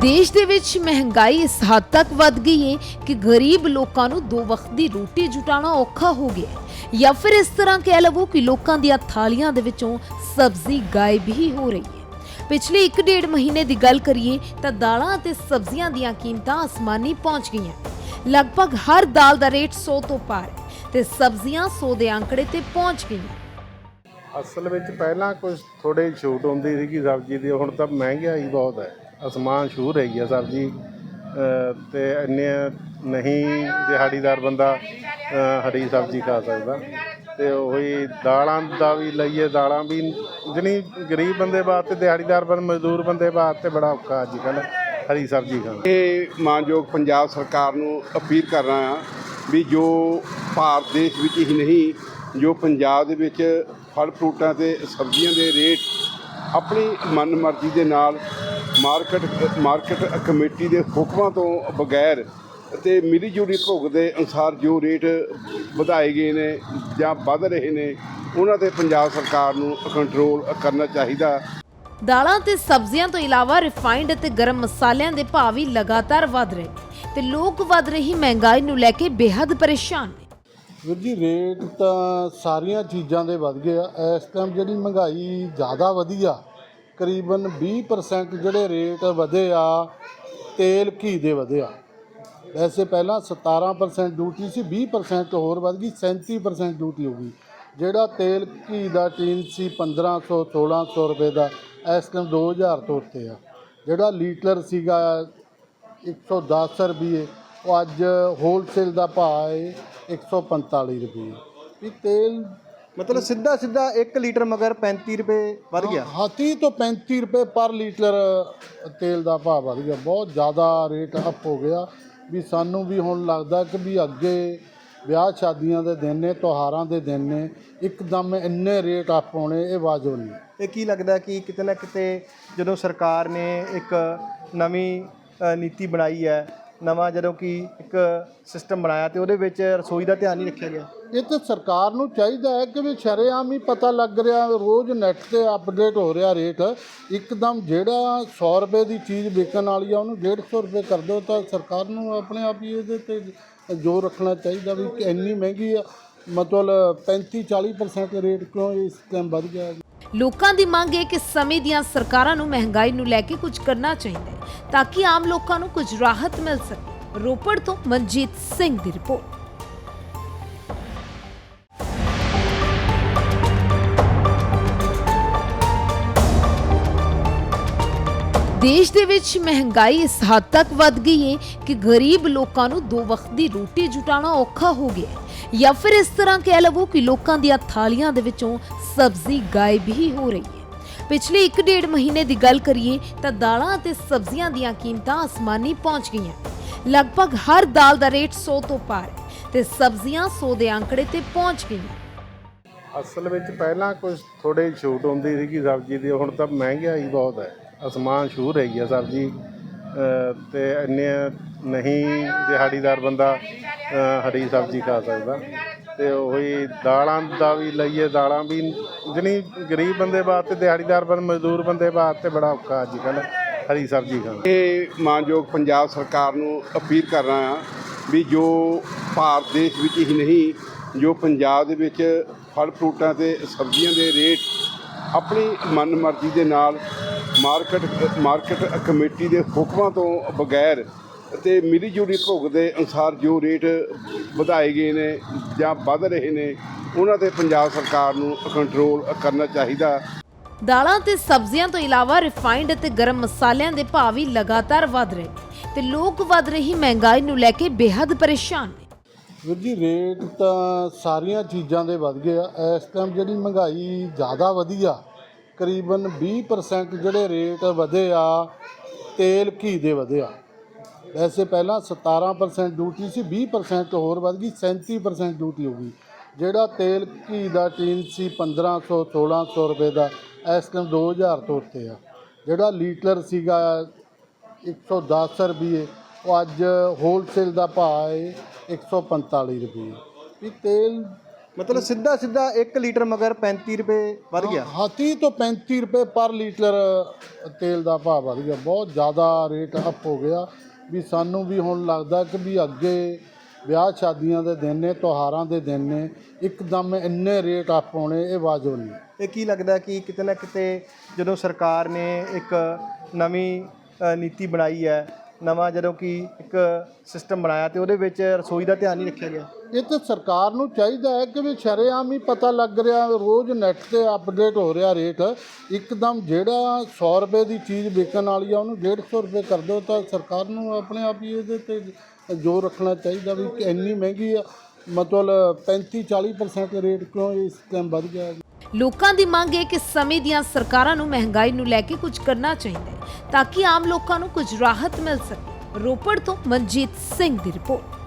ਦੇਸ਼ ਦੇ ਵਿੱਚ ਮਹਿੰਗਾਈ ਇਸ ਹੱਦ ਤੱਕ ਵੱਧ ਗਈ ਹੈ ਕਿ ਗਰੀਬ ਲੋਕਾਂ ਨੂੰ ਦੋ ਵਕਤ ਦੀ ਰੋਟੀ ਜੁਟਾਉਣਾ ਔਖਾ ਹੋ ਗਿਆ ਹੈ। ਜਾਂ ਫਿਰ ਇਸ ਤਰ੍ਹਾਂ ਕਹਿ ਲਵੋ ਕਿ ਲੋਕਾਂ ਦੀਆਂ ਥਾਲੀਆਂ ਦੇ ਵਿੱਚੋਂ ਸਬਜ਼ੀ ਗਾਇਬ ਹੀ ਹੋ ਰਹੀ ਹੈ। ਪਿਛਲੇ 1.5 ਮਹੀਨੇ ਦੀ ਗੱਲ ਕਰੀਏ ਤਾਂ ਦਾਲਾਂ ਅਤੇ ਸਬਜ਼ੀਆਂ ਦੀਆਂ ਕੀਮਤਾਂ ਅਸਮਾਨੀ ਪਹੁੰਚ ਗਈਆਂ ਲਗਭਗ ਹਰ ਦਾਲ ਦਾ ਰੇਟ 100 ਤੋਂ ਪਾਰ ਹੈ ਤੇ ਸਬਜ਼ੀਆਂ 100 ਦੇ ਅੰਕੜੇ ਤੇ ਪਹੁੰਚ ਗਈਆਂ ਅਸਲ ਵਿੱਚ ਪਹਿਲਾਂ ਕੁਝ ਥੋੜੇ ਛੂਟ ਹੁੰਦੀ ਸੀਗੀ ਸਬਜ਼ੀ ਦੀ, ਹੁਣ ਤਾਂ ਮਹਿੰਗਾਈ ਬਹੁਤ ਹੈ। ਅਸਮਾਨ ਛੂ ਰਹੀ ਹੈ ਸਬਜ਼ੀ। ਅਹ ਤੇ ਇੰਨੇ ਨਹੀਂ ਦਿਹਾੜੀਦਾਰ ਬੰਦਾ ਹਰੀ ਸਬਜ਼ੀ ਖਾ ਸਕਦਾ। ਤੇ ਉਹੀ ਦਾਲਾਂ ਦਾ ਵੀ ਲਈਏ, ਦਾਲਾਂ ਵੀ ਜਣੀ ਗਰੀਬ ਬੰਦੇ ਵਾਸਤੇ ਦਿਹਾੜੀਦਾਰ ਬੰਦੇ ਮਜ਼ਦੂਰ ਬੰਦੇ ਵਾਸਤੇ ਬੜਾ ਔਖਾ ਅੱਜ ਕੱਲ੍ਹ ਹਰੀ ਸਬਜ਼ੀ ਖਾਣਾ। ਇਹ ਮਾਨਯੋਗ ਪੰਜਾਬ ਸਰਕਾਰ ਨੂੰ ਅਪੀਲ ਕਰ ਰਹਾ ਵੀ ਜੋ ਭਾਰਤ ਦੇਸ਼ ਵਿੱਚ ਹੀ ਨਹੀਂ, ਜੋ ਪੰਜਾਬ ਦੇ ਵਿੱਚ ਫਲ ਫਰੂਟਾਂ ਤੇ ਸਬਜ਼ੀਆਂ ਦੇ ਰੇਟ ਆਪਣੀ ਮਨਮਰਜ਼ੀ ਦੇ ਨਾਲ ਮਾਰਕੀਟ ਮਾਰਕੀਟ ਕਮੇਟੀ ਦੇ ਹੁਕਮਾਂ ਤੋਂ ਬਗੈਰ ਤੇ ਮਿਲੀ ਜੁਲੀ ਭੁੱਖ ਦੇ ਅਨੁਸਾਰ ਜੋ ਰੇਟ ਵਧਾਏ ਗਏ ਨੇ ਜਾਂ ਵੱਧ ਰਹੇ ਨੇ, ਉਹਨਾਂ ਤੇ ਪੰਜਾਬ ਸਰਕਾਰ ਨੂੰ ਕੰਟਰੋਲ ਕਰਨਾ ਚਾਹੀਦਾ। ਦਾਲਾਂ ਤੇ ਸਬਜ਼ੀਆਂ ਤੋਂ ਇਲਾਵਾ ਰਿਫਾਈਨਡ ਅਤੇ ਗਰਮ ਮਸਾਲਿਆਂ ਦੇ ਭਾਅ ਵੀ ਲਗਾਤਾਰ ਵਧ ਰਹੇ ਨੇ ਤੇ ਲੋਕ ਵਧ ਰਹੀ ਮਹਿੰਗਾਈ ਨੂੰ ਲੈ ਕੇ ਬੇहद ਪਰੇਸ਼ਾਨ ਨੇ। ਵੀਰ ਜੀ ਰੇਟ ਤਾਂ ਸਾਰੀਆਂ ਚੀਜ਼ਾਂ ਦੇ ਵੱਧ ਗਏ ਆ। ਇਸ ਟਾਈਮ ਜਿਹੜੀ ਮਹਿੰਗਾਈ ਜ਼ਿਆਦਾ ਵਧੀ ਆ ਕਰੀਬਨ 20% ਜਿਹੜੇ ਰੇਟ ਵਧੇ ਆ, ਤੇਲ, ਘੀ ਦੇ ਵਧੇ ਆ। ਵੈਸੇ ਪਹਿਲਾਂ 17% ਡਿਊਟੀ ਸੀ 20% ਹੋਰ ਵੱਧ ਗਈ 37% ਡਿਊਟੀ ਹੋ ਗਈ। ਜਿਹੜਾ ਤੇਲ, ਘੀ ਦਾ ਟੀਨ ਸੀ 1500 1600 ਰੁਪਏ ਦਾ, ਇਸ ਟਾਈਮ 2000 ਤੋਂ ਉੱਤੇ ਆ। ਜਿਹੜਾ ਲੀਟਰ ਸੀਗਾ 110 ਰੁਪਏ ਉਹ ਅੱਜ ਹੋਲਸੇਲ ਦਾ ਭਾਅ ਹੈ 145 ਰੁਪਏ। ਵੀ ਤੇਲ ਮਤਲਬ ਸਿੱਧਾ ਸਿੱਧਾ 1 ਲੀਟਰ ਮਗਰ 35 ਰੁਪਏ ਵੱਧ ਗਿਆ। ਹਾਂ 30 ਤੋਂ 35 ਰੁਪਏ ਪਰ ਲੀਟਰ ਤੇਲ ਦਾ ਭਾਅ ਵੱਧ ਗਿਆ। ਬਹੁਤ ਜ਼ਿਆਦਾ ਰੇਟ ਅਪ ਹੋ ਗਿਆ। ਵੀ ਸਾਨੂੰ ਵੀ ਹੁਣ ਲੱਗਦਾ ਕਿ ਵੀ ਅੱਗੇ ਵਿਆਹ ਸ਼ਾਦੀਆਂ ਦੇ ਦਿਨ ਨੇ ਤਿਉਹਾਰਾਂ ਦੇ ਦਿਨ ਨੇ ਇੱਕਦਮ ਇੰਨੇ ਰੇਟ ਅਪ ਹੋਣੇ ਇਹ ਵਾਜਬ ਨਹੀਂ। ਇਹ ਕੀ ਲੱਗਦਾ ਕਿ ਕਿਤੇ ਨਾ ਕਿਤੇ ਜਦੋਂ ਸਰਕਾਰ ਨੇ ਇੱਕ ਨਵੀਂ ਨੀਤੀ ਬਣਾਈ ਹੈ ਨਵਾਂ ਜਦੋਂ ਕਿ ਇੱਕ ਸਿਸਟਮ ਬਣਾਇਆ ਤੇ ਉਹਦੇ ਵਿੱਚ ਰਸੋਈ ਦਾ ਧਿਆਨ ਨਹੀਂ ਰੱਖਿਆ ਗਿਆ। ਇਹ ਤਾਂ ਸਰਕਾਰ ਨੂੰ ਚਾਹੀਦਾ ਹੈ ਕਿ ਵੀ ਸ਼ਰੇਆਮ ਹੀ ਪਤਾ ਲੱਗ ਰਿਹਾ, ਰੋਜ਼ ਨੈੱਟ ਤੇ ਅਪਡੇਟ ਹੋ ਰਿਹਾ ਰੇਟ। ਇੱਕਦਮ ਜਿਹੜਾ 100 ਰੁਪਏ ਦੀ ਚੀਜ਼ ਵਿਕਣ ਵਾਲੀ ਆ, ਉਹਨੂੰ 150 ਰੁਪਏ ਕਰ ਦਿਓ ਤਾਂ ਸਰਕਾਰ ਨੂੰ ਆਪਣੇ ਆਪ ਹੀ ਇਹਦੇ ਤੇ ਜ਼ੋਰ ਰੱਖਣਾ ਚਾਹੀਦਾ ਵੀ ਇੰਨੀ ਮਹਿੰਗੀ ਆ। ਮਤਲਬ 35 40% ਰੇਟ ਕਿਉਂ ਇਸ ਟਾਈਮ ਵੱਧ ਗਿਆ? ਲੋਕਾਂ ਦੀ ਮੰਗ ਹੈ ਕਿ ਸਮੇਂ ਦੀਆਂ ਸਰਕਾਰਾਂ ਨੂੰ ਮਹਿੰਗਾਈ ਨੂੰ ਲੈ ਕੇ ਕੁਝ ਕਰਨਾ ਚਾਹੀਦਾ ਹੈ, ਤਾਂ ਕਿ ਆਮ ਲੋਕਾਂ ਨੂੰ ਕੁਝ ਰਾਹਤ ਮਿਲ ਸਕੇ। ਰੋਪੜ ਤੋਂ ਮਨਜੀਤ ਸਿੰਘ ਦੀ ਰਿਪੋਰਟ। ਦੇਸ਼ ਦੇ ਵਿੱਚ ਮਹਿੰਗਾਈ ਇਸ ਹੱਦ ਤੱਕ ਵੱਧ ਗਈ ਹੈ ਕਿ ਗਰੀਬ ਲੋਕਾਂ ਨੂੰ ਦੋ ਵਕਤ ਦੀ ਰੋਟੀ ਜੁਟਾਉਣਾ ਔਖਾ ਹੋ ਗਿਆ ਹੈ। ਜਾਂ ਫਿਰ ਇਸ ਤਰ੍ਹਾਂ ਕਹਿ ਲਵੋ ਕਿ ਲੋਕਾਂ ਦੀਆਂ ਥਾਲੀਆਂ ਦੇ ਵਿੱਚੋਂ ਸਬਜ਼ੀ ਗਾਇਬ ਹੀ ਹੋ ਰਹੀ ਹੈ। ਪਿਛਲੇ 1.5 ਮਹੀਨੇ ਦੀ ਗੱਲ ਕਰੀਏ ਤਾਂ ਦਾਲਾਂ ਅਤੇ ਸਬਜ਼ੀਆਂ ਦੀਆਂ ਕੀਮਤਾਂ ਅਸਮਾਨੀ ਪਹੁੰਚ ਗਈਆਂ। ਲਗਭਗ ਹਰ ਦਾਲ ਦਾ ਰੇਟ 100 ਤੋਂ ਪਾਰ ਹੈ ਤੇ ਸਬਜ਼ੀਆਂ 100 ਦੇ ਅੰਕੜੇ ਤੇ ਪਹੁੰਚ ਗਈਆਂ। ਅਸਲ ਵਿੱਚ ਪਹਿਲਾਂ ਕੁਝ ਥੋੜੇ ਛੂਟ ਹੁੰਦੀ ਸੀਗੀ ਸਬਜ਼ੀ ਦੀ, ਹੁਣ ਤਾਂ ਮਹਿੰਗਾਈ ਬਹੁਤ ਹੈ। ਅਸਮਾਨ ਛੂ ਹੈਗੀ ਆ ਸਬਜ਼ੀ, ਅਹ, ਤੇ ਇੰਨੇ ਨਹੀਂ ਦਿਹਾੜੀਦਾਰ ਬੰਦਾ ਹਰੀ ਸਬਜ਼ੀ ਖਾ ਸਕਦਾ। ਤੇ ਉਹੀ ਦਾਲਾਂ ਦਾ ਵੀ ਲਈਏ, ਦਾਲਾਂ ਵੀ ਜਣੀ ਗਰੀਬ ਬੰਦੇ ਵਾਸਤੇ ਦਿਹਾੜੀਦਾਰ ਬੰਦੇ ਮਜ਼ਦੂਰ ਬੰਦੇ ਵਾਸਤੇ ਬੜਾ ਔਖਾ ਅੱਜ ਕੱਲ੍ਹ ਹਰੀ ਸਬਜ਼ੀ ਖਾਣਾ। ਇਹ ਮਾਨਯੋਗ ਪੰਜਾਬ ਸਰਕਾਰ ਨੂੰ ਅਪੀਲ ਕਰ ਰਹਾ ਵੀ ਜੋ ਭਾਰਤ ਦੇਸ਼ ਵਿੱਚ ਹੀ ਨਹੀਂ, ਜੋ ਪੰਜਾਬ ਦੇ ਵਿੱਚ ਫਲ ਫਰੂਟਾਂ ਤੇ ਸਬਜ਼ੀਆਂ ਦੇ ਰੇਟ ਆਪਣੀ ਮਨਮਰਜ਼ੀ ਦੇ ਨਾਲ ਮਾਰਕੀਟ ਮਾਰਕੀਟ ਕਮੇਟੀ ਦੇ ਹੁਕਮਾਂ ਤੋਂ ਬਗੈਰ ਤੇ ਮਿਲੀ ਜੁਲੀ ਭੁੱਖ ਦੇ ਅਨੁਸਾਰ ਜੋ ਰੇਟ ਵਧਾਏ ਗਏ ਨੇ ਜਾਂ ਵੱਧ ਰਹੇ ਨੇ ਉਹਨਾਂ ਤੇ ਪੰਜਾਬ ਸਰਕਾਰ ਨੂੰ ਕੰਟਰੋਲ ਕਰਨਾ ਚਾਹੀਦਾ। ਦਾਲਾਂ ਤੇ ਸਬਜ਼ੀਆਂ ਤੋਂ ਇਲਾਵਾ ਰਿਫਾਈਨਡ ਅਤੇ ਗਰਮ ਮਸਾਲਿਆਂ ਦੇ ਭਾਅ ਵੀ ਲਗਾਤਾਰ ਵਧ ਰਹੇ ਨੇ ਤੇ ਲੋਕ ਵਧ ਰਹੀ ਮਹਿੰਗਾਈ ਨੂੰ ਲੈ ਕੇ ਬੇहद ਪਰੇਸ਼ਾਨ ਨੇ। ਵੀਰ ਜੀ ਰੇਟ ਤਾਂ ਸਾਰੀਆਂ ਚੀਜ਼ਾਂ ਦੇ ਵੱਧ ਗਏ ਆ। ਇਸ ਟਾਈਮ ਜਿਹੜੀ ਮਹਿੰਗਾਈ ਜ਼ਿਆਦਾ ਵਧੀ ਆ ਕਰੀਬਨ 20% ਜਿਹੜੇ ਰੇਟ ਵਧੇ ਆ, ਤੇਲ ਘੀ ਦੇ ਵਧੇ ਆ। ਵੈਸੇ ਪਹਿਲਾਂ 17% ਡਿਊਟੀ ਸੀ 20% ਹੋਰ ਵੱਧ ਗਈ 37% ਡਿਊਟੀ ਹੋ ਗਈ। ਜਿਹੜਾ ਤੇਲ ਘੀ ਦਾ ਟੀਨ ਸੀ 1500 1600 ਰੁਪਏ ਦਾ, ਇਸ ਟਾਈਮ 2000 ਤੋਂ ਉੱਤੇ ਆ। ਜਿਹੜਾ ਲੀਟਰ ਸੀਗਾ 110 ਰੁਪਏ, ਉਹ ਅੱਜ ਹੋਲਸੇਲ ਦਾ ਭਾਅ ਹੈ 145 ਰੁਪਏ। ਵੀ ਤੇਲ ਮਤਲਬ ਸਿੱਧਾ ਸਿੱਧਾ 1 ਲੀਟਰ ਮਗਰ 35 ਰੁਪਏ ਵੱਧ ਗਿਆ। ਹਾਂ 30 ਤੋਂ 35 ਰੁਪਏ ਪਰ ਲੀਟਰ ਤੇਲ ਦਾ ਭਾਅ ਵੱਧ ਗਿਆ। ਬਹੁਤ ਜ਼ਿਆਦਾ ਰੇਟ ਅਪ ਹੋ ਗਿਆ। ਵੀ ਸਾਨੂੰ ਵੀ ਹੁਣ ਲੱਗਦਾ ਕਿ ਵੀ ਅੱਗੇ ਵਿਆਹ ਸ਼ਾਦੀਆਂ ਦੇ ਦਿਨ ਨੇ ਤਿਉਹਾਰਾਂ ਦੇ ਦਿਨ ਨੇ ਇੱਕਦਮ ਇੰਨੇ ਰੇਟ ਅਪ ਹੋਣੇ ਇਹ ਵਾਜਬ ਨਹੀਂ। ਇਹ ਕੀ ਲੱਗਦਾ ਕਿ ਕਿਤੇ ਨਾ ਕਿਤੇ ਜਦੋਂ ਸਰਕਾਰ ਨੇ ਇੱਕ ਨਵੀਂ ਨੀਤੀ ਬਣਾਈ ਹੈ ਨਵਾਂ ਜਦੋਂ ਕਿ ਇੱਕ ਸਿਸਟਮ ਬਣਾਇਆ ਤੇ ਉਹਦੇ ਵਿੱਚ ਰਸੋਈ ਦਾ ਧਿਆਨ ਨਹੀਂ ਰੱਖਿਆ ਗਿਆ। ਇਹ ਤਾਂ ਸਰਕਾਰ ਨੂੰ ਚਾਹੀਦਾ ਹੈ ਕਿ ਵੀ ਸ਼ਰੇਆਮ ਹੀ ਪਤਾ ਲੱਗ ਰਿਹਾ, ਰੋਜ਼ ਨੈੱਟ ਤੇ ਅਪਡੇਟ ਹੋ ਰਿਹਾ ਰੇਟ। ਇੱਕਦਮ ਜਿਹੜਾ 100 ਰੁਪਏ ਦੀ ਚੀਜ਼ ਵਿਕਣ ਵਾਲੀ ਆ, ਉਹਨੂੰ 150 ਰੁਪਏ ਕਰ ਦਿਓ ਤਾਂ ਸਰਕਾਰ ਨੂੰ ਆਪਣੇ ਆਪ ਹੀ ਇਹਦੇ ਤੇ ਜ਼ੋਰ ਰੱਖਣਾ ਚਾਹੀਦਾ ਵੀ ਇੰਨੀ ਮਹਿੰਗੀ ਆ। ਮਤਲਬ 35 40% ਰੇਟ ਕਿਉਂ ਇਸ ਟਾਈਮ ਵੱਧ ਗਿਆ? ਲੋਕਾਂ ਦੀ ਮੰਗ ਹੈ ਕਿ ਸਮੇਂ ਦੀਆਂ ਸਰਕਾਰਾਂ ਨੂੰ ਮਹਿੰਗਾਈ ਨੂੰ ਲੈ ਕੇ ਕੁਝ ਕਰਨਾ ਚਾਹੀਦਾ ਹੈ, ਤਾਂ ਕਿ ਆਮ ਲੋਕਾਂ ਨੂੰ ਕੁਝ ਰਾਹਤ ਮਿਲ ਸਕੇ। ਰੋਪੜ ਤੋਂ ਮਨਜੀਤ ਸਿੰਘ ਦੀ ਰਿਪੋਰਟ।